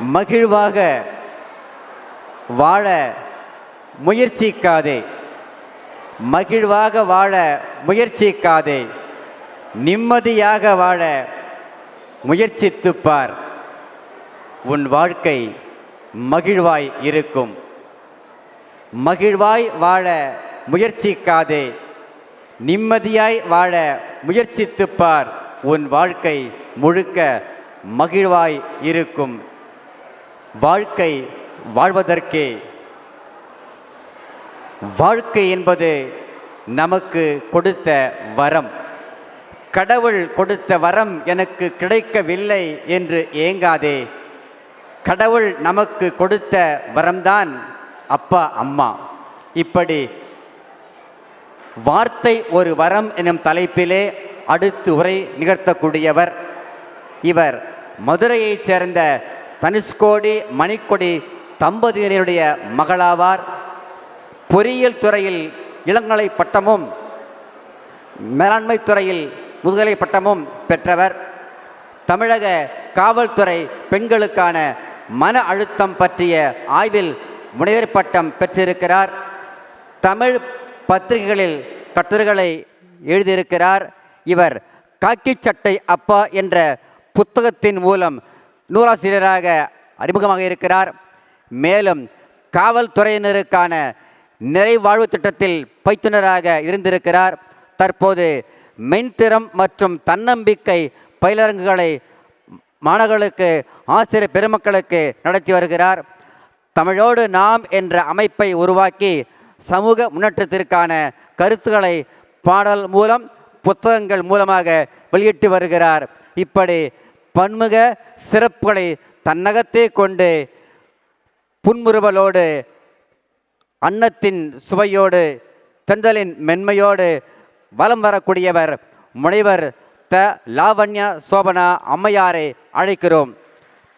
மகிழ்வாக வாழ முயற்சிக்காதே. மகிழ்வாக வாழ முயற்சிக்காதே. நிம்மதியாக வாழ முயற்சித்துப்பார். உன் வாழ்க்கை மகிழ்வாய் இருக்கும். மகிழ்வாய் வாழ முயற்சிக்காதே. நிம்மதியாய் வாழ முயற்சித்துப்பார். உன் வாழ்க்கை முழுக்க மகிழ்வாய் இருக்கும். வாழ்க்கை வாழ்வதற்கே. வாழ்க்கை என்பது நமக்கு கொடுத்த வரம். கடவுள் கொடுத்த வரம் எனக்கு கிடைக்கவில்லை என்று ஏங்காதே. கடவுள் நமக்கு கொடுத்த வரம்தான் அப்பா அம்மா. இப்படி வார்த்தை ஒரு வரம் எனும் தலைப்பிலே அடுத்து உரை நிகழ்த்தக்கூடியவர் இவர். மதுரையைச் சேர்ந்த தனுஷ்கோடி மணிக்கொடி தம்பதியினருடைய மகளாவார். பொறியியல் துறையில் இளங்கலை பட்டமும் மேலாண்மை துறையில் முதுகலை பட்டமும் பெற்றவர். தமிழக காவல்துறை பெண்களுக்கான மன அழுத்தம் பற்றிய ஆய்வில் முனைவர் பட்டம் பெற்றிருக்கிறார். தமிழ் பத்திரிகைகளில் கட்டுரைகளை எழுதியிருக்கிறார். இவர் காக்கி சட்டை அப்பா என்ற புத்தகத்தின் மூலம் நூலாசிரியராக அறிமுகமாக இருக்கிறார். மேலும் காவல்துறையினருக்கான நிறைவாழ்வு திட்டத்தில் பயிற்றுனராக இருந்திருக்கிறார். தற்போது மென்திறம் மற்றும் தன்னம்பிக்கை பயிலரங்குகளை மாணவர்களுக்கு ஆசிரியர் பெருமக்களுக்கு நடத்தி வருகிறார். தமிழோடு நாம் என்ற அமைப்பை உருவாக்கி சமூக முன்னேற்றத்திற்கான கருத்துக்களை பாடல் மூலம் புத்தகங்கள் மூலமாக வெளியிட்டு வருகிறார். இப்படி பன்முக சிறப்புகளை தன்னகத்தே கொண்டு புன்முறுவலோடு அன்னத்தின் சுவையோடு தென்றலின் மென்மையோடு வலம் வரக்கூடியவர் முனைவர் த. லாவண்யா சோபனா அம்மையாரை அழைக்கிறோம்.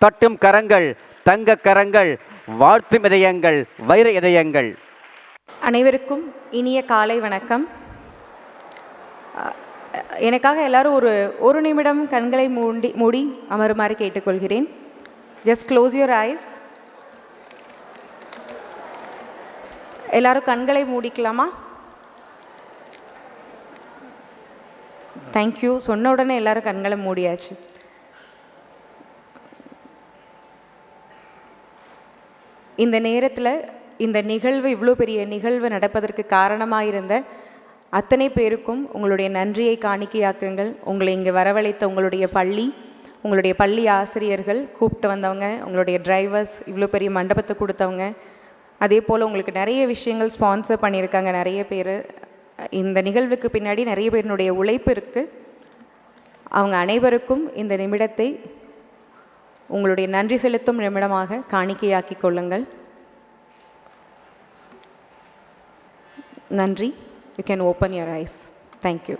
தட்டும் கரங்கள் தங்க கரங்கள் வாழ்த்தும் இதயங்கள் வைர இதயங்கள். அனைவருக்கும் இனிய காலை வணக்கம். எனக்காக எல்லாரும் ஒரு ஒரு நிமிடம் கண்களை மூடி மூடி அமருமாறு கேட்டுக்கொள்கிறேன். ஜஸ்ட் க்ளோஸ் யுவர் ஐஸ் எல்லாரும் கண்களை மூடிக்கலாமா? தேங்க்யூ சொன்ன உடனே எல்லாரும் கண்களை மூடியாச்சு. இந்த நேரத்தில் இந்த நிகழ்வு இவ்வளோ பெரிய நிகழ்வு நடப்பதற்கு காரணமாக இருந்த அத்தனை பேருக்கும் உங்களுடைய நன்றியை காணிக்கையாக்குங்கள். உங்களை இங்கே வரவழைத்த உங்களுடைய பள்ளி உங்களுடைய பள்ளி ஆசிரியர்கள் கூப்பிட்டு வந்தவங்க உங்களுடைய டிரைவர்ஸ் இவ்வளோ பெரிய மண்டபத்தை கொடுத்தவங்க. அதே போல் உங்களுக்கு நிறைய விஷயங்கள் ஸ்பான்சர் பண்ணியிருக்காங்க நிறைய பேர். இந்த நிகழ்வுக்கு பின்னாடி நிறைய பேரினுடைய உழைப்பு இருக்குது அவங்க அனைவருக்கும் இந்த நிமிடத்தை உங்களுடைய நன்றி செலுத்தும் நிமிடமாக காணிக்கையாக்கிக் கொள்ளுங்கள். நன்றி. You can open eyes. Eyes you.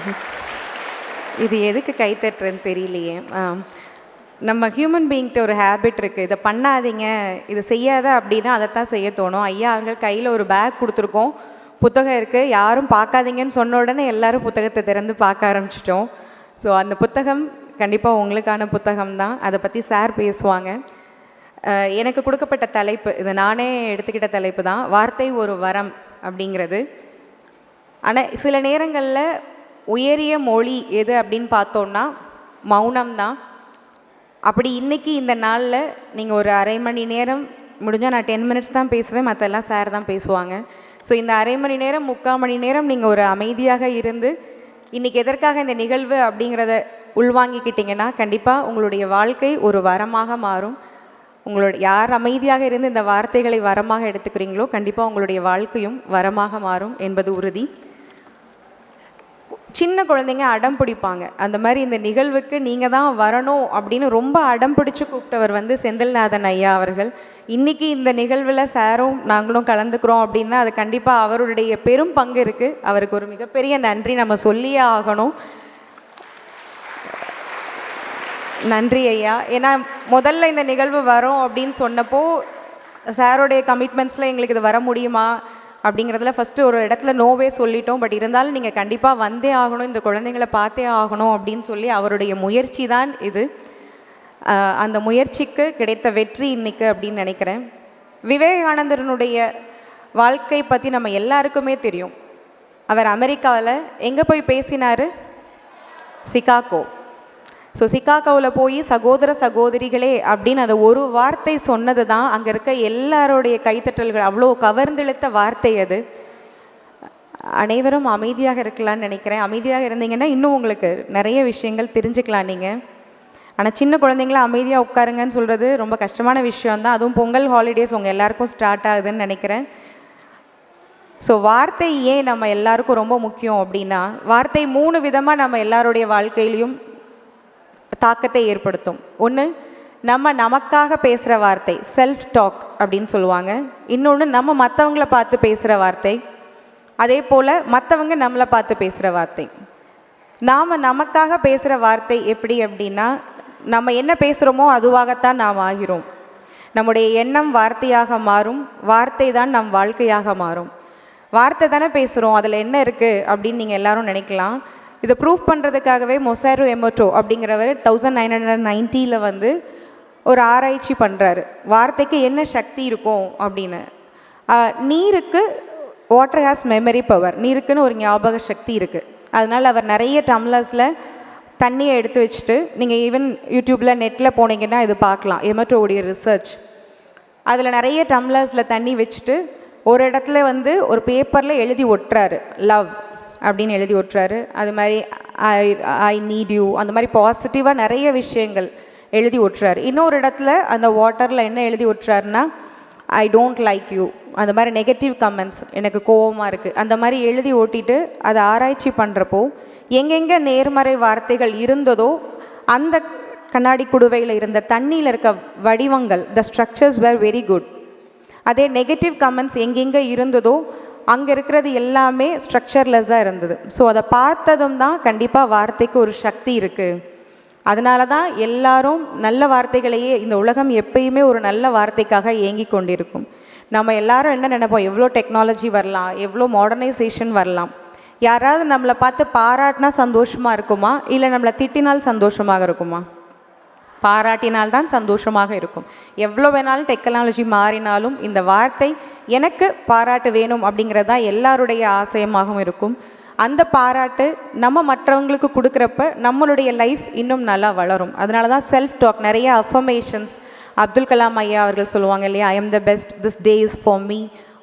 இது எதுக்கு கை தட்டுறேன்னு தெரியலையே நம்ம ஹியூமன் பீயிங்கிட்ட ஒரு ஹேபிட் இருக்குது இதை பண்ணாதீங்க. இதை செய்யாத அப்படின்னா அதைத்தான் செய்ய தோணும். ஐயா அவர்கள் கையில் ஒரு பேக் கொடுத்துருக்கோம். புத்தகம் இருக்குது யாரும் பார்க்காதீங்கன்னு சொன்ன உடனே எல்லாரும் புத்தகத்தை திறந்து பார்க்க ஆரம்பிச்சிட்டோம். ஸோ அந்த புத்தகம் கண்டிப்பாக உங்களுக்கான புத்தகம் தான் அதை பற்றி சார் பேசுவாங்க. எனக்கு கொடுக்கப்பட்ட தலைப்பு இது நானே எடுத்துக்கிட்ட தலைப்பு தான் வார்த்தை ஒரு வரம் அப்படிங்கிறது. ஆனால் சில நேரங்களில் உயரிய மொழி எது அப்படின்னு பார்த்தோன்னா மௌனம் தான். அப்படி இன்றைக்கி இந்த நாளில் நீங்கள் ஒரு அரை மணி நேரம் முடிஞ்சால் நான் டென் மினிட்ஸ் தான் பேசுவேன் மற்றெல்லாம் சார் தான் பேசுவாங்க. ஸோ இந்த அரை மணி நேரம் முக்கால் மணி நேரம் நீங்கள் ஒரு அமைதியாக இருந்து இன்றைக்கி எதற்காக இந்த நிகழ்வு அப்படிங்கிறத உள்வாங்கிக்கிட்டிங்கன்னா கண்டிப்பாக உங்களுடைய வாழ்க்கை ஒரு வரமாக மாறும். உங்களோட யார் அமைதியாக இருந்து இந்த வார்த்தைகளை வரமாக எடுத்துக்கிறீங்களோ கண்டிப்பாக உங்களுடைய வாழ்க்கையும் வரமாக மாறும் என்பது உறுதி. சின்ன குழந்தைங்க அடம் பிடிப்பாங்க. அந்த மாதிரி இந்த நிகழ்வுக்கு நீங்கள் தான் வரணும் அப்படின்னு ரொம்ப அடம் பிடிச்சி கூப்பிட்டவர் வந்து செந்தில்நாதன் ஐயா அவர்கள். இன்றைக்கி இந்த நிகழ்வில் சாரும் நாங்களும் கலந்துக்கிறோம் அப்படின்னா அது கண்டிப்பாக அவருடைய பெரும் பங்கு இருக்குது அவருக்கு ஒரு மிகப்பெரிய நன்றி நம்ம சொல்லியே ஆகணும். நன்றி ஐயா. ஏன்னா முதல்ல இந்த நிகழ்வு வரும் அப்படின்னு சொன்னப்போ சாரோடைய கமிட்மெண்ட்ஸில் எங்களுக்கு இது வர முடியுமா? அப்படிங்கிறதுல ஃபஸ்ட்டு ஒரு இடத்துல நோவே சொல்லிட்டோம். பட் இருந்தாலும் நீங்கள் கண்டிப்பாக வந்தே ஆகணும். இந்த குழந்தைங்கள பார்த்தே ஆகணும் அப்படின்னு சொல்லி அவருடைய முயற்சி தான் இது. அந்த முயற்சிக்கு கிடைத்த வெற்றி இன்னைக்கு அப்படின்னு நினைக்கிறேன். விவேகானந்தரனுடைய வாழ்க்கை பற்றி நம்ம எல்லாருக்குமே தெரியும். அவர் அமெரிக்காவில் எங்கே போய் பேசினார்? சிகாகோ. ஸோ சிகாகோவில் போய் சகோதர சகோதரிகளே அப்படின்னு அந்த ஒரு வார்த்தை சொன்னது தான் அங்கே இருக்க எல்லாருடைய கைத்தட்டல்கள். அவ்வளோ கவர்ந்தெழுத்த வார்த்தை அது. அனைவரும் அமைதியாக இருக்கலாம்னு நினைக்கிறேன். அமைதியாக இருந்தீங்கன்னா இன்னும் உங்களுக்கு நிறைய விஷயங்கள் தெரிஞ்சுக்கலாம் நீங்கள் ஆனால் சின்ன குழந்தைங்கள அமைதியாக உட்காருங்கன்னு சொல்கிறது ரொம்ப கஷ்டமான விஷயம் தான். அதுவும் பொங்கல் ஹாலிடேஸ் உங்கள் எல்லாருக்கும் ஸ்டார்ட் ஆகுதுன்னு நினைக்கிறேன். ஸோ வார்த்தை ஏன் நம்ம எல்லாருக்கும் ரொம்ப முக்கியம் அப்படின்னா வார்த்தை மூணு விதமாக நம்ம எல்லாருடைய வாழ்க்கையிலையும் தாக்கத்தை ஏற்படுத்தும். ஒன்று நம்ம நமக்காக பேசுகிற வார்த்தை செல்ஃப் டாக் அப்படின்னு சொல்லுவாங்க. இன்னொன்று நம்ம மற்றவங்கள பார்த்து பேசுகிற வார்த்தை. அதே போல் மற்றவங்க நம்மளை பார்த்து பேசுகிற வார்த்தை. நாம் நமக்காக பேசுகிற வார்த்தை எப்படி அப்படின்னா நம்ம என்ன பேசுகிறோமோ அதுவாகத்தான் நாம் ஆகிறோம். நம்முடைய எண்ணம் வார்த்தையாக மாறும். வார்த்தை தான் நம் வாழ்க்கையாக மாறும். வார்த்தை தானே பேசுகிறோம் அதில் என்ன இருக்குது அப்படின்னு நீங்கள் எல்லாரும் நினைக்கலாம். இதை ப்ரூவ் பண்ணுறதுக்காகவே மொசாரோ எமோட்டோ அப்படிங்கிறவர் தௌசண்ட் நைன் ஹண்ட்ரட் நைன்ட்டியில் வந்து ஒரு ஆராய்ச்சி பண்ணுறாரு வார்த்தைக்கு என்ன சக்தி இருக்கும் அப்படின்னு. நீருக்கு வாட்டர் ஹேஸ் மெமரி பவர் நீருக்குன்னு ஒரு ஞாபக சக்தி இருக்குது அதனால் அவர் நிறைய டம்ளர்ஸில் தண்ணியை எடுத்து வச்சுட்டு நீங்கள் ஈவன் யூடியூப்பில் நெட்டில் போனீங்கன்னா இது பார்க்கலாம். எமட்டோடைய ரிசர்ச் அதில் நிறைய டம்ளர்ஸில் தண்ணி வச்சுட்டு ஒரு இடத்துல வந்து ஒரு பேப்பரில் எழுதி ஒட்டுறாரு. லவ் அப்படின்னு எழுதி ஒட்டுறாரு. அது மாதிரி ஐ ஐ நீட் யூ அந்த மாதிரி பாசிட்டிவாக நிறைய விஷயங்கள் எழுதி ஒட்டுறாரு. இன்னொரு இடத்துல அந்த வாட்டரில் என்ன எழுதி ஒட்டுறாருன்னா ஐ டோன்ட் லைக் யூ அந்த மாதிரி நெகட்டிவ் கமெண்ட்ஸ் எனக்கு கோவமாக இருக்குது அந்த மாதிரி எழுதி ஓட்டிட்டு அதை ஆராய்ச்சி பண்ணுறப்போ எங்கெங்கே நேர்மறை வார்த்தைகள் இருந்ததோ அந்த கண்ணாடி குடுவையில் இருந்த தண்ணியில் இருக்க வடிவங்கள் the structures were very good அதே நெகட்டிவ் கமெண்ட்ஸ் எங்கெங்கே இருந்ததோ அங்கே இருக்கிறது எல்லாமே ஸ்ட்ரக்சர்லெஸ்ஸாக இருந்தது. ஸோ அதை பார்த்ததும் தான் கண்டிப்பாக வார்த்தைக்கு ஒரு சக்தி இருக்குது அதனால தான் எல்லாரும் நல்ல வார்த்தைகளையே இந்த உலகம் எப்பயுமே ஒரு நல்ல வார்த்தைக்காக ஏங்கி கொண்டிருக்கும். நம்ம எல்லாரும் என்ன நினைப்போம்? எவ்வளோ டெக்னாலஜி வரலாம்? எவ்வளோ மாடர்னைசேஷன் வரலாம்? யாராவது நம்மளை பார்த்து பாராட்டினா சந்தோஷமாக இருக்குமா? இல்லை நம்மளை திட்டினால் சந்தோஷமாக இருக்குமா? பாராட்டினால் தான் சந்தோஷமாக இருக்கும். எவ்வளோ வேணாலும் டெக்னாலஜி மாறினாலும் இந்த வார்த்தை எனக்கு பாராட்டு வேணும் அப்படிங்கிறது தான் எல்லாருடைய ஆசையமாகவும் இருக்கும். அந்த பாராட்டு நம்ம மற்றவங்களுக்கு கொடுக்குறப்ப நம்மளுடைய லைஃப் இன்னும் நல்லா வளரும். அதனால தான் செல்ஃப் டாக் நிறைய அஃபர்மேஷன்ஸ் அப்துல் கலாம் ஐயா அவர்கள் சொல்லுவாங்க இல்லையா? I am the best this day is for me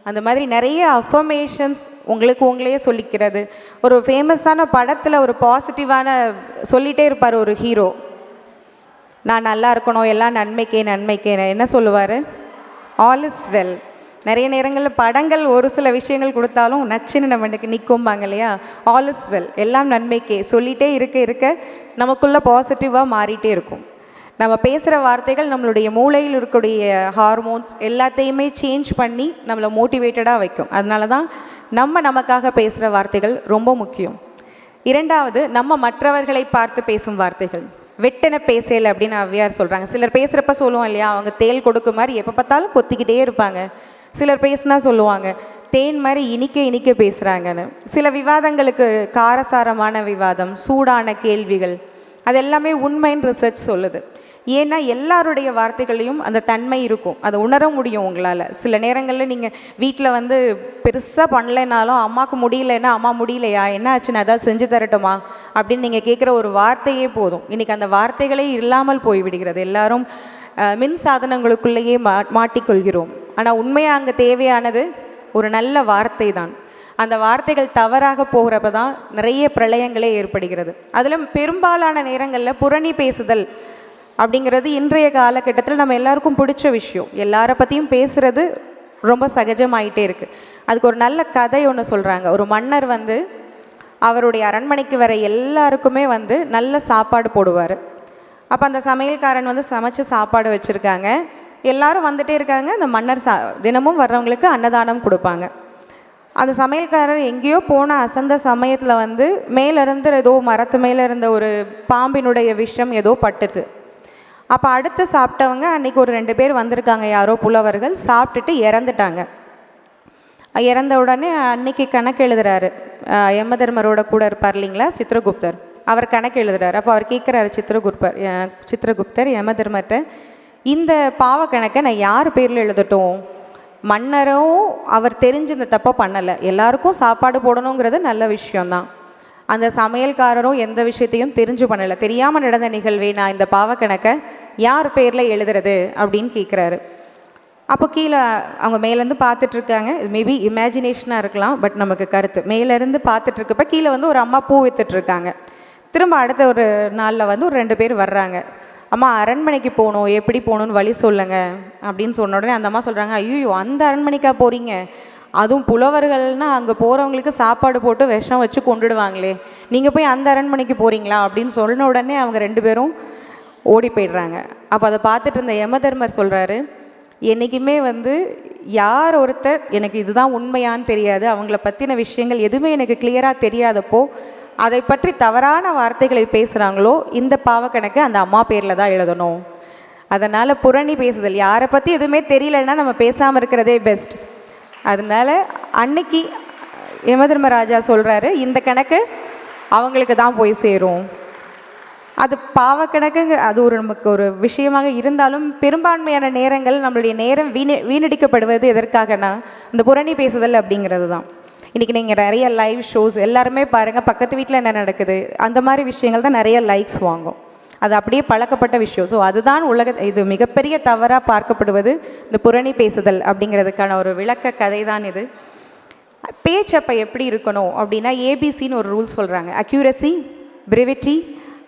அந்த மாதிரி நிறைய அஃபர்மேஷன்ஸ் உங்களுக்கு உங்களையே சொல்லிக்கிறது. ஒரு ஃபேமஸான படத்தில் ஒரு பாசிட்டிவான சொல்லிகிட்டே இருப்பார் ஒரு ஹீரோ நான் நல்லா இருக்கணும் எல்லாம் நன்மைக்கே நன்மைக்கே. என்ன சொல்லுவார்? ஆல் இஸ் வெல் நிறைய நேரங்களில் படங்கள் ஒரு சில விஷயங்கள் கொடுத்தாலும் நச்சுன்னு நம்மளுக்கு நிற்கும்பாங்க இல்லையா? ஆல் இஸ் வெல் எல்லாம் நன்மைக்கே. சொல்லிகிட்டே இருக்க இருக்க நமக்குள்ளே பாசிட்டிவாக மாறிட்டே இருக்கும். நம்ம பேசுகிற வார்த்தைகள் நம்மளுடைய மூளையில் இருக்கக்கூடிய ஹார்மோன்ஸ் எல்லாத்தையுமே சேஞ்ச் பண்ணி நம்மளை மோட்டிவேட்டடாக வைக்கும். அதனால தான் நம்ம நமக்காக பேசுகிற வார்த்தைகள் ரொம்ப முக்கியம். இரண்டாவது நம்ம மற்றவர்களை பார்த்து பேசும் வார்த்தைகள். வெட்டென பேசல அப்படின்னு அவ்வியார் சொல்கிறாங்க சிலர் பேசுகிறப்ப சொல்லுவோம் இல்லையா அவங்க தேள் கொடுக்கு மாதிரி எப்போ பார்த்தாலும் கொத்திக்கிட்டே இருப்பாங்க. சிலர் பேசுனா சொல்லுவாங்க தேன் மாதிரி இனிக்க இனிக்க பேசுகிறாங்கன்னு சில விவாதங்களுக்கு காரசாரமான விவாதம் சூடான கேள்விகள் அது எல்லாமே உண்மைன்னு ரிசர்ச் சொல்லுது. ஏன்னா எல்லாருடைய வார்த்தைகளையும் அந்த தன்மை இருக்கும். அதை உணர முடியும் உங்களால். சில நேரங்களில் நீங்கள் வீட்டில் வந்து பெருசாக பண்ணலைனாலும் அம்மாவுக்கு முடியலன்னா அம்மா முடியலையா? என்ன ஆச்சுன்னு அதான் செஞ்சு தரட்டுமா? அப்படின்னு நீங்கள் கேட்குற ஒரு வார்த்தையே போதும். இன்றைக்கி அந்த வார்த்தைகளே இல்லாமல் போய்விடுகிறது. எல்லாரும் மின் சாதனங்களுக்குள்ளேயே மா மாட்டிக்கொள்கிறோம். ஆனால் உண்மையாக அங்கே தேவையானது ஒரு நல்ல வார்த்தை தான் அந்த வார்த்தைகள் தவறாக போகிறப்ப தான் நிறைய பிரளயங்களே ஏற்படுகிறது. அதில் பெரும்பாலான நேரங்களில் புரணி பேசுதல் அப்படிங்கிறது இன்றைய காலகட்டத்தில் நம்ம எல்லாருக்கும் பிடிச்ச விஷயம். எல்லாரை பற்றியும் பேசுகிறது ரொம்ப சகஜமாயிட்டே இருக்குது அதுக்கு ஒரு நல்ல கதை ஒன்று சொல்கிறாங்க ஒரு மன்னர் வந்து அவருடைய அரண்மனைக்கு வர எல்லாருக்குமே வந்து நல்ல சாப்பாடு போடுவார். அப்போ அந்த சமையல்காரன் வந்து சமைச்சு சாப்பாடு வச்சுருக்காங்க. எல்லாரும் வந்துட்டே இருக்காங்க. அந்த மன்னர் சா தினமும் வர்றவங்களுக்கு அன்னதானம் கொடுப்பாங்க. அந்த சமையல்காரர் எங்கேயோ போன அசந்த சமயத்தில் வந்து மேலிருந்து ஏதோ மரத்து மேலே இருந்த ஒரு பாம்பினுடைய விஷம் ஏதோ பட்டுது. அப்போ அடுத்து சாப்பிட்டவங்க அன்றைக்கி ஒரு ரெண்டு பேர் வந்திருக்காங்க யாரோ புலவர்கள். சாப்பிட்டுட்டு இறந்துட்டாங்க. இறந்த உடனே அன்னைக்கு கணக்கு எழுதுறாரு. யமதர்மரோட கூட இருப்பார் இல்லைங்களா? சித்திரகுப்தர் அவர் கணக்கு எழுதுறாரு. அப்போ அவர் கேட்குறாரு சித்திரகுப்தர் சித்திரகுப்தர் யமதர்மர்கிட்ட இந்த பாவ கணக்கை நான் யார் பேரில் எழுதட்டும்? மன்னரும் அவர் தெரிஞ்சு இந்த தப்பை பண்ணலை. எல்லாருக்கும் சாப்பாடு போடணுங்கிறது நல்ல விஷயம்தான். அந்த சமையல்காரரும் எந்த விஷயத்தையும் தெரிஞ்சு பண்ணலை. தெரியாமல் நடந்த நிகழ்வே நான் இந்த பாவக்கணக்கை யார் பேரில் எழுதுறது அப்படின்னு கேட்குறாரு அப்போ கீழே அவங்க மேலேருந்து பார்த்துட்ருக்காங்க. இது மேபி இமேஜினேஷனாக இருக்கலாம் பட் நமக்கு கருத்து. மேலேருந்து பார்த்துட்ருக்கப்ப கீழே வந்து ஒரு அம்மா பூ வித்துட்ருக்காங்க. திரும்ப அடுத்த ஒரு நாளில் வந்து ஒரு ரெண்டு பேர் வர்றாங்க. அம்மா அரண்மனைக்கு போகணும். எப்படி போகணும்னு வழி சொல்லுங்கள் அப்படின்னு சொன்ன உடனே அந்த அம்மா சொல்கிறாங்க ஐயோ அந்த அரண்மனைக்கா போகிறீங்க அதுவும் புலவர்கள்னா அங்கே போகிறவங்களுக்கு சாப்பாடு போட்டு விஷம் வச்சு கொண்டுடுவாங்களே. நீங்கள் போய் அந்த அரண்மனைக்கு போகிறீங்களா அப்படின்னு சொன்ன உடனே அவங்க ரெண்டு பேரும் ஓடி போயிடுறாங்க. அப்போ அதை பார்த்துட்டு இருந்த யமதர்மர் சொல்கிறாரு என்றைக்குமே வந்து யார் ஒருத்தர் எனக்கு இதுதான் உண்மையான்னு தெரியாது. அவங்கள பற்றின விஷயங்கள் எதுவுமே எனக்கு கிளியராக தெரியாதப்போ அதை பற்றி தவறான வார்த்தைகளை பேசுகிறாங்களோ இந்த பாவக்கணக்கு அந்த அம்மா பேரில் தான் எழுதணும். அதனால் புரணி பேசுதல். யாரை பற்றி எதுவுமே தெரியலன்னா நம்ம பேசாமல் இருக்கிறதே பெஸ்ட் அதனால அன்னைக்கு யமதர்மராஜா சொல்கிறாரு இந்த கணக்கு அவங்களுக்கு தான் போய் சேரும். அது பாவக்கணக்குங்கிற அது ஒரு நமக்கு ஒரு விஷயமாக இருந்தாலும் பெரும்பான்மையான நேரங்கள் நம்மளுடைய நேரம் வீண வீணடிக்கப்படுவது எதற்காகனா? இந்த புரணி பேசுதல் அப்படிங்கிறது தான் இன்றைக்கி நீங்கள் நிறைய லைவ் ஷோஸ் எல்லாருமே பாருங்கள் பக்கத்து வீட்டில் என்ன நடக்குது? அந்த மாதிரி விஷயங்கள் தான் நிறைய லைக்ஸ் வாங்கும். அது அப்படியே பழக்கப்பட்ட விஷயம். ஸோ அதுதான் உலக இது மிகப்பெரிய தவறாக பார்க்கப்படுவது இந்த புரணி பேசுதல் அப்படிங்கிறதுக்கான ஒரு விளக்க கதை தான் இது. பேச்சு அப்போ எப்படி இருக்கணும் அப்படின்னா ஏபிசின்னு ஒரு ரூல் சொல்கிறாங்க அக்யூரசி பிரிவிட்டி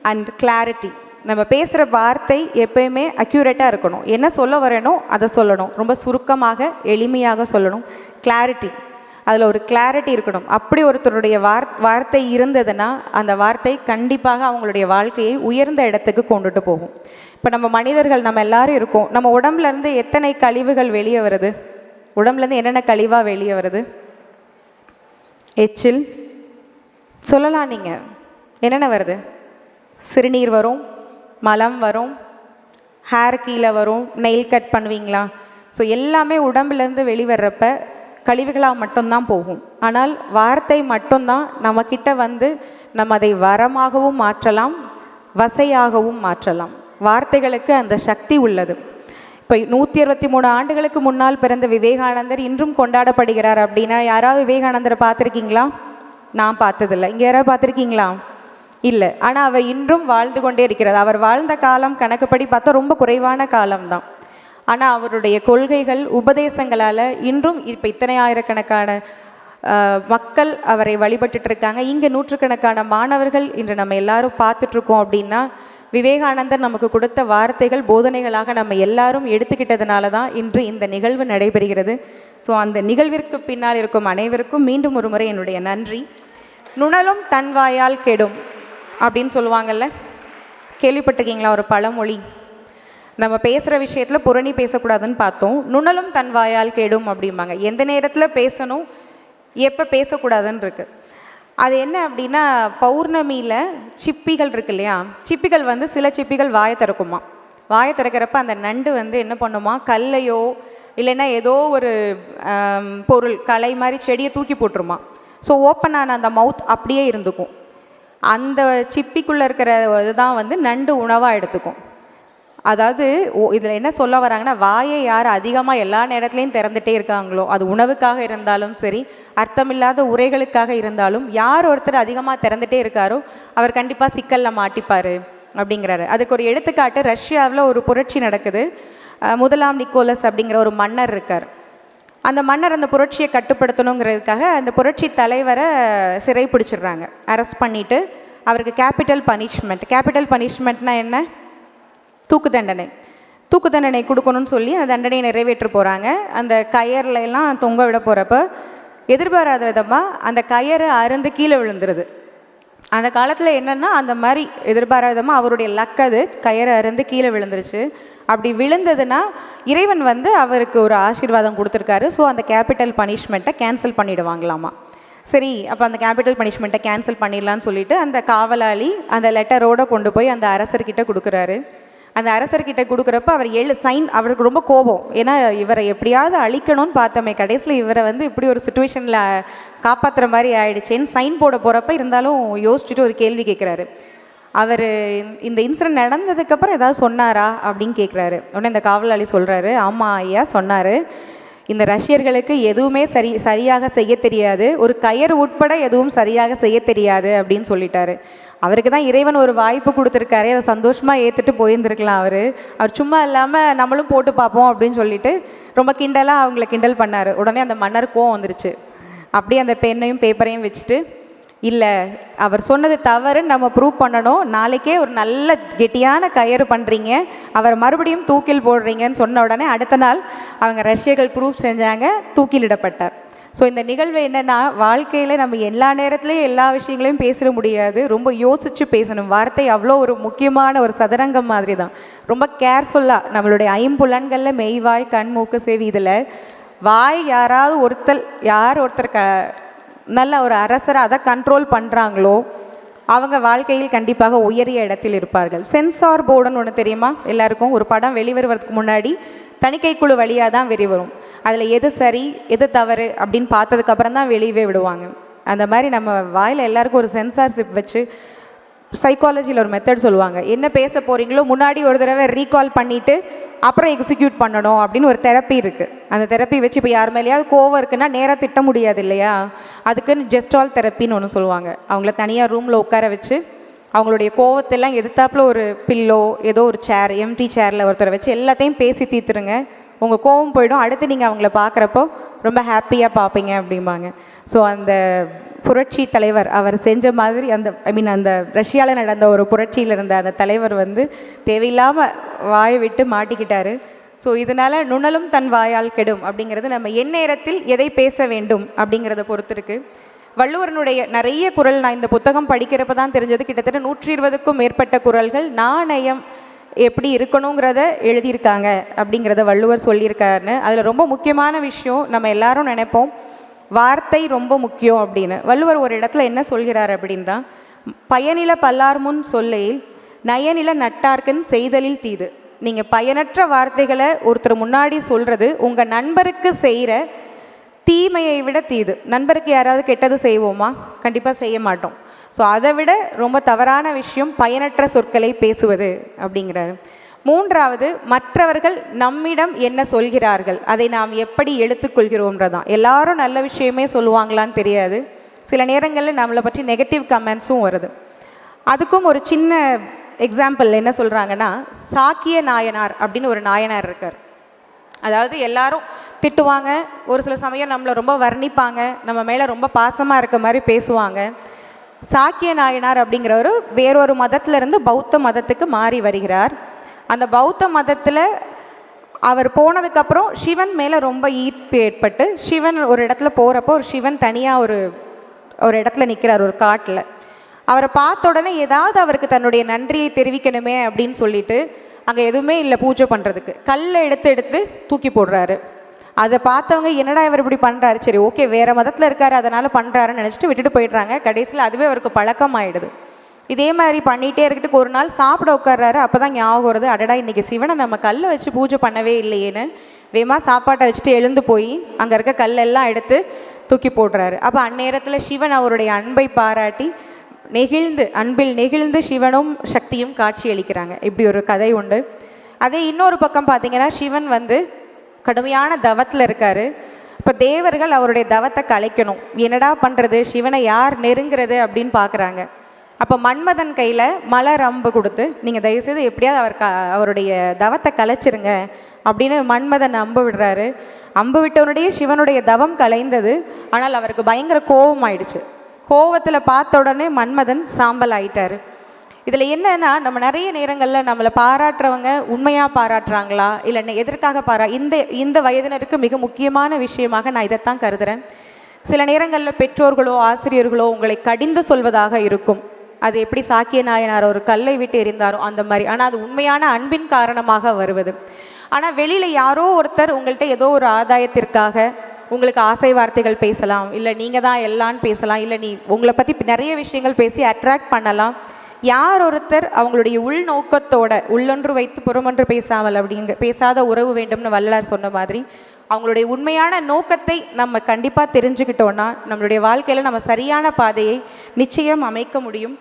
அண்ட் கிளாரிட்டி நம்ம பேசுகிற வார்த்தை எப்பயுமே அக்யூரேட்டாக இருக்கணும். என்ன சொல்ல வரேனோ அதை சொல்லணும். ரொம்ப சுருக்கமாக எளிமையாக சொல்லணும். கிளாரிட்டி அதில் ஒரு கிளாரிட்டி இருக்கணும். அப்படி ஒருத்தருடைய வார் வார்த்தை இருந்ததுன்னா அந்த வார்த்தை கண்டிப்பாக அவங்களுடைய வாழ்க்கையை உயர்ந்த இடத்துக்கு கொண்டுட்டு போகும். இப்போ நம்ம மனிதர்கள் நம்ம எல்லாரும் இருக்கோம். நம்ம உடம்புலேருந்து எத்தனை கழிவுகள் வெளியே வருது? உடம்புலேருந்து என்னென்ன கழிவாக வெளியே வருது? எச்சில். சொல்லலாம் நீங்கள் என்னென்ன வருது? சிறுநீர் வரும் மலம் வரும் ஹேர் கீழே வரும் நெயில் கட் பண்ணுவீங்களா? ஸோ எல்லாமே உடம்புலேருந்து வெளிவர்றப்ப கழிவுகளாக மட்டும்தான் போகும். ஆனால் வார்த்தை மட்டும்தான் நம்மக்கிட்ட வந்து நம்ம அதை வரமாகவும் மாற்றலாம் வசையாகவும் மாற்றலாம். வார்த்தைகளுக்கு அந்த சக்தி உள்ளது. இப்போ நூற்றி அறுபத்தி மூணு ஆண்டுகளுக்கு முன்னால் பிறந்த விவேகானந்தர் இன்றும் கொண்டாடப்படுகிறார் அப்படின்னா யாராவது விவேகானந்தரை பார்த்துருக்கீங்களா? நான் பார்த்ததில்ல. இங்கே யாராவது பார்த்துருக்கீங்களா? இல்லை. ஆனால் அவர் இன்றும் வாழ்ந்து கொண்டே இருக்கிறார். அவர் வாழ்ந்த காலம் கணக்குப்படி பார்த்தா ரொம்ப குறைவான காலம்தான். ஆனால் அவருடைய கொள்கைகள் உபதேசங்களால் இன்றும் இப்போ இத்தனை ஆயிரக்கணக்கான மக்கள் அவரை வழிபட்டுட்டு இருக்காங்க இங்கே நூற்றுக்கணக்கான மாணவர்கள் இன்று நம்ம எல்லாரும் பார்த்துட்ருக்கோம் அப்படின்னா விவேகானந்தர் நமக்கு கொடுத்த வார்த்தைகள் போதனைகளாக நம்ம எல்லாரும் எடுத்துக்கிட்டதுனால தான் இன்று இந்த நிகழ்வு நடைபெறுகிறது. ஸோ அந்த நிகழ்விற்கு பின்னால் இருக்கும் அனைவருக்கும் மீண்டும் ஒரு முறை என்னுடைய நன்றி. நுணலும் தன் வாயால் கெடும். அப்படின்னு சொல்லுவாங்கல்ல? கேள்விப்பட்டிருக்கீங்களா ஒரு பழமொழி? நம்ம பேசுகிற விஷயத்தில் புரணி பேசக்கூடாதுன்னு பார்த்தோம். நுணலும் தன் வாயால் கெடும் அப்படிம்பாங்க. எந்த நேரத்தில் பேசணும் எப்போ பேசக்கூடாதுன்னு இருக்குது அது என்ன அப்படின்னா பௌர்ணமியில் சிப்பிகள் இருக்கு இல்லையா? சிப்பிகள் வந்து சில சிப்பிகள் வாயை திறக்குமா? வாயை திறக்கிறப்ப அந்த நண்டு வந்து என்ன பண்ணுமா? கல்லையோ இல்லைன்னா ஏதோ ஒரு பொருள் கலை மாதிரி செடியை தூக்கி போட்டுருமா? ஸோ ஓப்பன் ஆன அந்த மவுத் அப்படியே இருந்துக்கும். அந்த சிப்பிக்குள்ளே இருக்கிற இதுதான் வந்து நண்டு உணவாக எடுத்துக்கும். அதாவது இதில் என்ன சொல்ல வராங்கன்னா வாயை யார் அதிகமாக எல்லா நேரத்துலையும் திறந்துட்டே இருக்காங்களோ அது உணவுக்காக இருந்தாலும் சரி அர்த்தமில்லாத உரைகளுக்காக இருந்தாலும் யார் ஒருத்தர் அதிகமாக திறந்துட்டே இருக்காரோ அவர் கண்டிப்பாக சிக்கலில் மாட்டிப்பார் அப்படிங்கிறாரு. அதுக்கு ஒரு எடுத்துக்காட்டு ரஷ்யாவில் ஒரு புரட்சி நடக்குது. முதலாம் நிக்கோலஸ் அப்படிங்கிற ஒரு மன்னர் இருக்கார். அந்த மன்னர் அந்த புரட்சியை கட்டுப்படுத்தணுங்கிறதுக்காக அந்த புரட்சி தலைவரை சிறை பிடிச்சிடுறாங்க. அரெஸ்ட் பண்ணிவிட்டு அவருக்கு கேபிட்டல் பனிஷ்மெண்ட் கேபிட்டல் பனிஷ்மெண்ட்னா என்ன? தூக்கு தண்டனை. தூக்கு தண்டனை கொடுக்கணும்னு சொல்லி அந்த தண்டனையை நிறைவேற்ற போகிறாங்க அந்த கயர்ல எல்லாம் தொங்க விட போகிறப்ப எதிர்பாராத விதமாக அந்த கயரை அருந்து கீழே விழுந்துருது. அந்த காலத்தில் என்னென்னா அந்த மாதிரி எதிர்பாராத விதமாக அவருடைய லக் அது கயறு அருந்து கீழே விழுந்துருச்சு. அப்படி விழுந்ததுன்னா இறைவன் வந்து அவருக்கு ஒரு ஆசீர்வாதம் கொடுத்துருக்காரு. ஸோ அந்த கேபிட்டல் பனிஷ்மெண்ட்டை கேன்சல் பண்ணிடுவாங்களாமா? சரி அப்போ அந்த கேபிட்டல் பனிஷ்மெண்ட்டை கேன்சல் பண்ணிடலான்னு சொல்லிட்டு அந்த காவலாளி அந்த லெட்டரோட கொண்டு போய் அந்த அரசர்கிட்ட கொடுக்குறாரு. அந்த அரசர்கிட்ட கொடுக்குறப்ப அவர் எழு சைன் அவருக்கு ரொம்ப கோபம். ஏன்னா இவரை எப்படியாவது அழிக்கணும்னு பார்த்தோமே கடைசியில் இவரை வந்து இப்படி ஒரு சுச்சுவேஷனில் காப்பாற்றுற மாதிரி ஆயிடுச்சேன்னு சைன் போட போகிறப்ப இருந்தாலும் யோசிச்சுட்டு ஒரு கேள்வி கேட்குறாரு அவர் இந்த இன்சிடென்ட் நடந்ததுக்கப்புறம் ஏதாவது சொன்னாரா அப்படின்னு கேட்குறாரு உடனே இந்த காவலாளி சொல்கிறாரு ஆமாம் ஐயா சொன்னார். இந்த ரஷ்யர்களுக்கு எதுவுமே சரி சரியாக செய்ய தெரியாது. ஒரு கயர் உட்பட எதுவும் சரியாக செய்ய தெரியாது அப்படின்னு சொல்லிட்டாரு. அவருக்கு தான் இறைவன் ஒரு வாய்ப்பு கொடுத்துருக்காரு. அதை சந்தோஷமாக ஏற்றுட்டு போயிருந்துருக்கலாம் அவர். அவர் சும்மா இல்லாமல் நம்மளும் போட்டு பார்ப்போம் அப்படின்னு சொல்லிட்டு ரொம்ப கிண்டலாக அவங்கள கிண்டல் பண்ணார். உடனே அந்த மன்னர் கோவம் வந்துருச்சு. அப்படியே அந்த பெண்ணையும் பேப்பரையும் வச்சுட்டு இல்லை அவர் சொன்னது தவறுன்னு நம்ம ப்ரூவ் பண்ணணும். நாளைக்கே ஒரு நல்ல கெட்டியான கயிறு பண்ணுறீங்க அவர் மறுபடியும் தூக்கில் போடுறீங்கன்னு சொன்ன உடனே அடுத்த நாள் அவங்க ரஷ்யர்கள் ப்ரூவ் செஞ்சாங்க தூக்கிலிடப்பட்டார் ஸோ இந்த நிகழ்வு என்னென்னா வாழ்க்கையில் நம்ம எல்லா நேரத்துலையும் எல்லா விஷயங்களையும் பேசிட முடியாது. ரொம்ப யோசித்து பேசணும். வார்த்தை அவ்வளோ ஒரு முக்கியமான ஒரு சதுரங்கம் மாதிரி தான் ரொம்ப கேர்ஃபுல்லாக நம்மளுடைய ஐம்புலன்களில் மெய்வாய் கண் மூக்கு செவி இதில் வாய் யாராவது ஒருத்தர் யார் ஒருத்தர் க நல்ல ஒரு அரசரை அதை கண்ட்ரோல் பண்ணுறாங்களோ அவங்க வாழ்க்கையில் கண்டிப்பாக உயரிய இடத்தில் இருப்பார்கள். சென்சார் போர்டுன்னு ஒன்று தெரியுமா? எல்லாருக்கும்? ஒரு படம் வெளிவருவதற்கு முன்னாடி தணிக்கை குழு வழியாக தான் வெளிவரும் அதில் எது சரி எது தவறு அப்படின்னு பார்த்ததுக்கப்புறம் தான் வெளியவே விடுவாங்க. அந்த மாதிரி நம்ம வாயில் எல்லாருக்கும் ஒரு சென்சார்ஷிப் வச்சு சைக்காலஜியில் ஒரு மெத்தட் சொல்லுவாங்க. என்ன பேச போகிறீங்களோ முன்னாடி ஒரு தடவை ரீகால் பண்ணிவிட்டு அப்புறம் எக்ஸிக்யூட் பண்ணணும் அப்படின்னு ஒரு தெரப்பி இருக்குது அந்த தெரப்பி வச்சு இப்போ யார் மேலேயாவது கோவம் இருக்குன்னா நேராக திட்ட முடியாது இல்லையா? அதுக்குன்னு ஜெஸ்டால் தெரப்பின்னு ஒன்று சொல்லுவாங்க. அவங்கள தனியாக ரூமில் உட்கார வச்சு அவங்களுடைய கோவத்தெல்லாம் எதிர்த்தாப்புல ஒரு பில்லோ ஏதோ ஒரு சேர் எம்டி சேரில் ஒருத்தரை வச்சு எல்லாத்தையும் பேசி தீர்த்துருங்க. உங்கள் கோவம் போயிடும். அடுத்து நீங்கள் அவங்கள பார்க்குறப்போ ரொம்ப ஹாப்பியாக பார்ப்பீங்க அப்படிம்பாங்க. ஸோ அந்த புரட்சி தலைவர் அவர் செஞ்ச மாதிரி அந்த ஐ மீன் அந்த ரஷ்யாவில் நடந்த ஒரு புரட்சியில் இருந்த அந்த தலைவர் வந்து தேவையில்லாமல் வாயை விட்டு மாட்டிக்கிட்டாரு. ஸோ இதனால் நுணலும் தன் வாயால் கெடும் அப்படிங்கிறது நம்ம எந்நேரத்தில் எதை பேச வேண்டும் அப்படிங்கிறத பொறுத்து இருக்கு வள்ளுவரனுடைய நிறைய குரல் நான் இந்த புத்தகம் படிக்கிறப்ப தான் தெரிஞ்சது. கிட்டத்தட்ட நூற்றி இருபதுக்கும் மேற்பட்ட குரல்கள் நாணயம் எப்படி இருக்கணுங்கிறத எழுதியிருக்காங்க அப்படிங்கிறத வள்ளுவர் சொல்லியிருக்காருன்னு. அதில் ரொம்ப முக்கியமான விஷயம் நம்ம எல்லாரும் நினைப்போம். வார்த்தை ரொம்ப முக்கியம் அப்படின்னு. வள்ளுவர் ஒரு இடத்துல என்ன சொல்கிறார் அப்படின்றா பயனில பல்லார் முன் சொல்லையில் நயனில நட்டார்க்கன் செய்தலில் தீது. நீங்கள் பயனற்ற வார்த்தைகளை ஒருத்தர் முன்னாடி சொல்கிறது உங்கள் நண்பருக்கு செய்கிற தீமையை விட தீது. நண்பருக்கு யாராவது கெட்டது செய்வோமா? கண்டிப்பாக செய்ய மாட்டோம். ஸோ அதை விட ரொம்ப தவறான விஷயம் பயனற்ற சொற்களை பேசுவது அப்படிங்கிறாரு. மூன்றாவது மற்றவர்கள் நம்மிடம் என்ன சொல்கிறார்கள்? அதை நாம் எப்படி எடுத்துக்கொள்கிறோம்ன்றதான். எல்லாரும் நல்ல விஷயமே சொல்லுவாங்களான்னு தெரியாது. சில நேரங்களில் நம்மளை பற்றி நெகட்டிவ் கமெண்ட்ஸும் வருது. அதுக்கும் ஒரு சின்ன எக்ஸாம்பிள் என்ன சொல்கிறாங்கன்னா சாக்கிய நாயனார் அப்படின்னு ஒரு நாயனார் இருக்கார். அதாவது எல்லாரும் திட்டுவாங்க. ஒரு சில சமயம் நம்மளை ரொம்ப வர்ணிப்பாங்க. நம்ம மேலே ரொம்ப பாசமாக இருக்க மாதிரி பேசுவாங்க. சாக்கிய நாயனார் அப்படிங்கிறவர் வேறொரு மதத்திலிருந்து பௌத்த மதத்துக்கு மாறி வருகிறார். அந்த பௌத்த மதத்தில் அவர் போனதுக்கப்புறம் சிவன் மேலே ரொம்ப ஈர்ப்பு ஏற்பட்டு சிவன் ஒரு இடத்துல போகிறப்போ ஒரு சிவன் தனியாக ஒரு ஒரு இடத்துல நிற்கிறார் ஒரு காட்டில். அவரை பார்த்த உடனே ஏதாவது அவருக்கு தன்னுடைய நன்றியை தெரிவிக்கணுமே அப்படின்னு சொல்லிட்டு அங்கே எதுவுமே இல்லை பூஜை பண்ணுறதுக்கு கல்லை எடுத்து எடுத்து தூக்கி போடுறாரு. அதை பார்த்தவங்க என்னடா இவர் இப்படி பண்ணுறாரு சரி ஓகே வேறு மதத்தில் இருக்காரு அதனால் பண்ணுறாருன்னு நினச்சிட்டு விட்டுட்டு போயிடுறாங்க. கடைசியில் அதுவே அவருக்கு பழக்கமாயிடுது. இதே மாதிரி பண்ணிகிட்டே இருக்கிட்டு ஒரு நாள் சாப்பிட உட்கார்றாரு. அப்போ தான் ஞாபகம் வருது அடடா இன்றைக்கி சிவனை நம்ம கல்லை வச்சு பூஜை பண்ணவே இல்லையேன்னு. வேமா சாப்பாட்டை வச்சுட்டு எழுந்து போய் அங்கே இருக்க கல்லெல்லாம் எடுத்து தூக்கி போடுறாரு. அப்போ அந்நேரத்தில் சிவன் அவருடைய அன்பை பாராட்டி நெகிழ்ந்து அன்பில் நெகிழ்ந்து சிவனும் சக்தியும் காட்சி அளிக்கிறாங்க. இப்படி ஒரு கதை உண்டு. அதே இன்னொரு பக்கம் பார்த்தீங்கன்னா சிவன் வந்து கடுமையான தவத்தில் இருக்காரு. இப்போ தேவர்கள் அவருடைய தவத்தை கலைக்கணும். என்னடா பண்ணுறது சிவனை யார் நெருங்கிறது அப்படின்னு பார்க்குறாங்க அப்போ மன்மதன் கையில் மலர் அம்பு கொடுத்து நீங்கள் தயவுசெய்து எப்படியாவது அவர் க அவருடைய தவத்தை கலைச்சிருங்க அப்படின்னு மன்மதன் அம்பு விடுறாரு. அம்பு விட்டவனுடைய சிவனுடைய தவம் கலைந்தது. ஆனால் அவருக்கு பயங்கர கோபம் ஆயிடுச்சு. கோவத்தில் பார்த்த உடனே மன்மதன் சாம்பல் ஆயிட்டார். இதில் என்னன்னா நம்ம நிறைய நேரங்களில் நம்மளை பாராட்டுறவங்க உண்மையாக பாராட்டுறாங்களா? இல்லை எதற்காக பாரா இந்த இந்த வயதினருக்கு மிக முக்கியமான விஷயமாக நான் இதைத்தான் கருதுகிறேன் சில நேரங்களில் பெற்றோர்களோ ஆசிரியர்களோ உங்களை கடிந்து சொல்வதாக இருக்கும். அது எப்படி சாக்கிய நாயனார் ஒரு கல்லை விட்டு எரிந்தாரோ அந்த மாதிரி. ஆனால் அது உண்மையான அன்பின் காரணமாக வருவது. ஆனால் வெளியில் யாரோ ஒருத்தர் உங்கள்கிட்ட ஏதோ ஒரு ஆதாயத்திற்காக உங்களுக்கு ஆசை வார்த்தைகள் பேசலாம் இல்லை நீங்கள் தான் எல்லான்னு பேசலாம் இல்லை நீ உங்களை பற்றி நிறைய விஷயங்கள் பேசி அட்ராக்ட் பண்ணலாம். யார் ஒருத்தர் அவங்களுடைய உள்நோக்கத்தோட உள்ளொன்று வைத்து புறமொன்று பேசாமல் அப்படிங்க பேசாத உறவு வேண்டும்னு வள்ளலார் சொன்ன மாதிரி அவங்களுடைய உண்மையான நோக்கத்தை நம்ம கண்டிப்பாக தெரிஞ்சுக்கிட்டோன்னா நம்மளுடைய வாழ்க்கையில் நம்ம சரியான பாதையை நிச்சயம் அமைக்க முடியும்.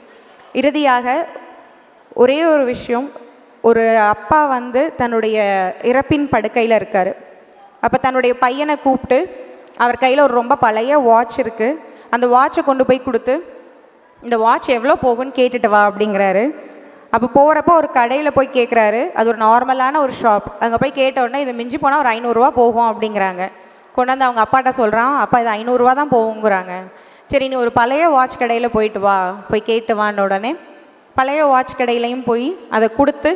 இறுதியாக ஒரே ஒரு விஷயம் ஒரு அப்பா வந்து தன்னுடைய இறப்பின் படுக்கையில் இருக்கார். அப்போ தன்னுடைய பையனை கூப்பிட்டு அவர் கையில் ஒரு ரொம்ப பழைய வாட்ச் இருக்குது அந்த வாட்சை கொண்டு போய் கொடுத்து இந்த வாட்ச் எவ்வளோ போகும்னு கேட்டுட்டு வா அப்படிங்கிறாரு. அப்போ போகிறப்போ ஒரு கடையில் போய் கேட்குறாரு அது ஒரு நார்மலான ஒரு ஷாப். அங்கே போய் கேட்ட உடனே இது மிஞ்சி போனால் ஒரு ஐநூறுரூவா போகும் அப்படிங்கிறாங்க. கொண்டாந்து அவங்க அப்பாட்ட சொல்கிறான் அப்பா இது ஐநூறுரூவா தான் போகுங்கிறாங்க சரி நீ ஒரு பழைய வாட்ச் கடையில் போயிட்டு வா. போய் கேட்டு வான உடனே பழைய வாட்ச் கடையிலையும் போய் அதை கொடுத்து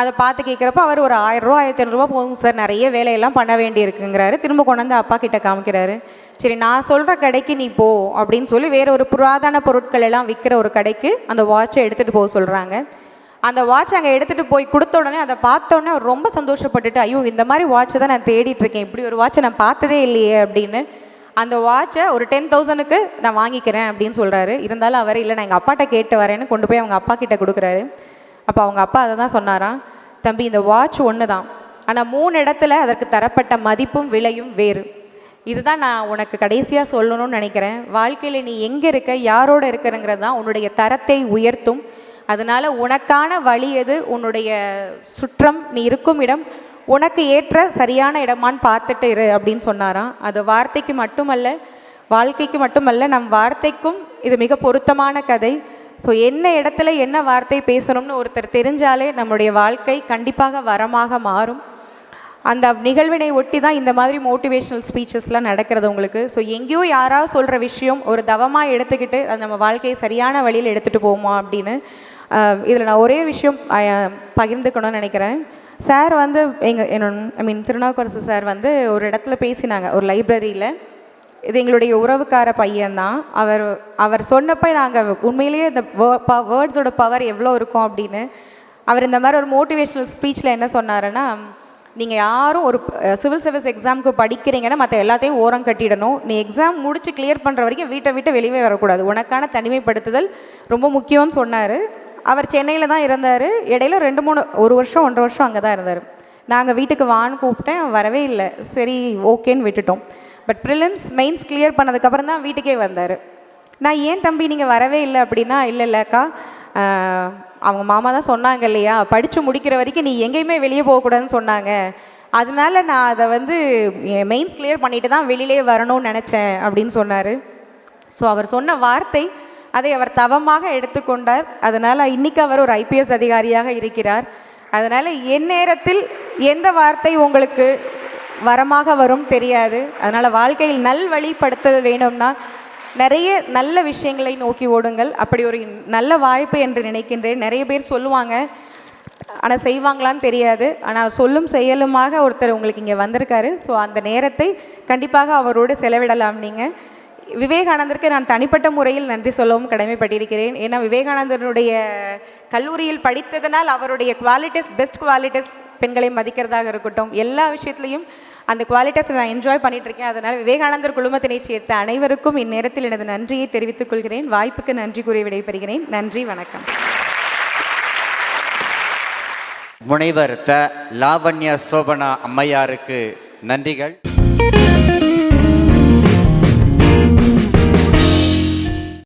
அதை பார்த்து கேட்குறப்ப அவர் ஒரு ஆயிரரூவா ஆயிரத்தி ஐநூறுரூவா போகும் சார் நிறைய வேலையெல்லாம் பண்ண வேண்டியிருக்குங்கிறாரு. திரும்ப கொண்டாந்து அப்பா கிட்ட காமிக்கிறாரு. சரி நான் சொல்கிற கடைக்கு நீ போ அப்படின்னு சொல்லி வேற ஒரு புராதன பொருட்கள் எல்லாம் விற்கிற ஒரு கடைக்கு அந்த வாட்சை எடுத்துகிட்டு போக சொல்கிறாங்க அந்த வாட்ச் அங்கே எடுத்துகிட்டு போய் கொடுத்த உடனே அதை பார்த்த உடனே அவர் ரொம்ப சந்தோஷப்பட்டுட்டு ஐயோ இந்த மாதிரி வாட்சை தான் நான் தேடிட்டு இருக்கேன். இப்படி ஒரு வாட்சை நான் பார்த்ததே இல்லையே அப்படின்னு அந்த வாட்சை ஒரு டென் தௌசண்ட்க்கு நான் வாங்கிக்கிறேன் அப்படின்னு சொல்கிறாரு இருந்தாலும் அவர் இல்லை நான் எங்கள் அப்பாட்ட கேட்டு வரேன்னு கொண்டு போய் அவங்க அப்பா கிட்ட கொடுக்குறாரு. அப்போ அவங்க அப்பா அதை தான் சொன்னாராம். தம்பி இந்த வாட்ச் ஒன்று தான். ஆனால் மூணு இடத்துல அதற்கு தரப்பட்ட மதிப்பும் விலையும் வேறு. இதுதான் நான் உனக்கு கடைசியாக சொல்லணும்னு நினைக்கிறேன். வாழ்க்கையில் நீ எங்கே இருக்க யாரோட இருக்கிறங்கிறது தான் உன்னுடைய தரத்தை உயர்த்தும் அதனால உனக்கான வழி எது? உன்னுடைய சுற்றம் நீ இருக்கும் இடம். உனக்கு ஏற்ற சரியான இடமான்னு பார்த்துட்டு இரு அப்படின்னு சொன்னாராம். அது வார்த்தைக்கு மட்டுமல்ல வாழ்க்கைக்கு மட்டுமல்ல நம் வார்த்தைக்கும் இது மிக பொருத்தமான கதை. ஸோ என்ன இடத்துல என்ன வார்த்தை பேசணும்னு ஒருத்தர் தெரிஞ்சாலே நம்முடைய வாழ்க்கை கண்டிப்பாக வரமாக மாறும். அந்த நிகழ்வினை ஒட்டி தான் இந்த மாதிரி மோட்டிவேஷனல் ஸ்பீச்சஸ்லாம் நடக்கிறது உங்களுக்கு. ஸோ எங்கேயோ யாராவது சொல்கிற விஷயம் ஒரு தவமாக எடுத்துக்கிட்டு அது நம்ம வாழ்க்கையை சரியான வழியில் எடுத்துகிட்டு போவோமா அப்படின்னு. இதில் நான் ஒரே விஷயம் பகிர்ந்துக்கணும்னு நினைக்கிறேன். சார் வந்து எங்கள் என்னோட ஐ மீன் திருநாவுக்கரசு சார் வந்து ஒரு இடத்துல பேசினாங்க ஒரு லைப்ரரியில் இது எங்களுடைய உறவுக்கார பையன்தான். அவர் அவர் சொன்னப்போ நாங்கள் உண்மையிலேயே இந்த வேர்ட்ஸோட பவர் எவ்வளோ இருக்கும் அப்படின்னு. அவர் இந்த மாதிரி ஒரு மோட்டிவேஷனல் ஸ்பீச்சில் என்ன சொன்னாருன்னா நீங்கள் யாரும் ஒரு சிவில் சர்வீஸ் எக்ஸாமுக்கு படிக்கிறீங்கன்னா மற்ற எல்லாத்தையும் ஓரம் கட்டிடணும். நீ எக்ஸாம் முடித்து கிளியர் பண்ணுற வரைக்கும் வீட்டை விட்டு வெளியே வரக்கூடாது. உனக்கான தனிமைப்படுத்துதல் ரொம்ப முக்கியம்னு சொன்னார். அவர் சென்னையில் தான் இருந்தார். இடையில ரெண்டு மூணு ஒரு வருஷம் ஒன்றரை வருஷம் அங்கே தான் இருந்தார். நாங்கள் வீட்டுக்கு வான்னு கூப்பிட்டேன். வரவே இல்லை. சரி ஓகேன்னு விட்டுட்டோம். பட் ப்ரிலிம்ஸ் மெயின்ஸ் கிளியர் பண்ணதுக்கப்புறம் தான் வீட்டுக்கே வந்தார். நான் ஏன் தம்பி நீங்கள் வரவே இல்லை? அப்படின்னா இல்லை இல்லைக்கா அவங்க மாமா தான் சொன்னாங்க இல்லையா? படித்து முடிக்கிற வரைக்கும் நீ எங்கேயுமே வெளியே போகக்கூடாதுன்னு சொன்னாங்க. அதனால நான் அதை வந்து மெயின்ஸ் கிளியர் பண்ணிட்டு தான் வெளியிலே வரணும்னு நினச்சேன். அப்படின்னு சொன்னார். ஸோ அவர் சொன்ன வார்த்தை அதை அவர் தவமாக எடுத்துக்கொண்டார். அதனால் இன்னைக்கு அவர் ஒரு ஐபிஎஸ் அதிகாரியாக இருக்கிறார். அதனால் என் நேரத்தில் எந்த வார்த்தை உங்களுக்கு வரமாக வரும் தெரியாது. அதனால் வாழ்க்கையில் நல் நல்வழிப்படுத்த வேணும்னா நிறைய நல்ல விஷயங்களை நோக்கி ஓடுங்கள். அப்படி ஒரு நல்ல வாய்ப்பு என்று நினைக்கின்றேன். நிறைய பேர் சொல்லுவாங்க. ஆனால் செய்வாங்களான்னு தெரியாது. ஆனால் சொல்லும் செயலுமாக ஒருத்தர் உங்களுக்கு இங்கே வந்திருக்காரு. ஸோ அந்த நேரத்தை கண்டிப்பாக அவரோடு செலவிடலாம் நீங்கள். விவேகானந்தருக்கு நான் தனிப்பட்ட முறையில் நன்றி சொல்லவும் கடமைப்பட்டிருக்கிறேன். ஏன்னா விவேகானந்தருடைய கல்லூரியில் படித்ததனால் அவருடைய குவாலிட்டிஸ் பெஸ்ட் குவாலிட்டிஸ் பெண்களை மதிக்கிறதாக இருக்கட்டும் எல்லா விஷயத்துலையும் அந்த குவாலிட்டிஸ் நான் என்ஜாய் பண்ணிட்டு இருக்கேன் அதனால் விவேகானந்தர் குழுமத்தினை சேர்த்த அனைவருக்கும் இந்நேரத்தில் எனது நன்றியை தெரிவித்துக் கொள்கிறேன். வாய்ப்புக்கு நன்றி கூறி விடைபெறுகிறேன். நன்றி வணக்கம். முனைவர் த லாவண்ய சோபனா அம்மையாருக்கு நன்றிகள்.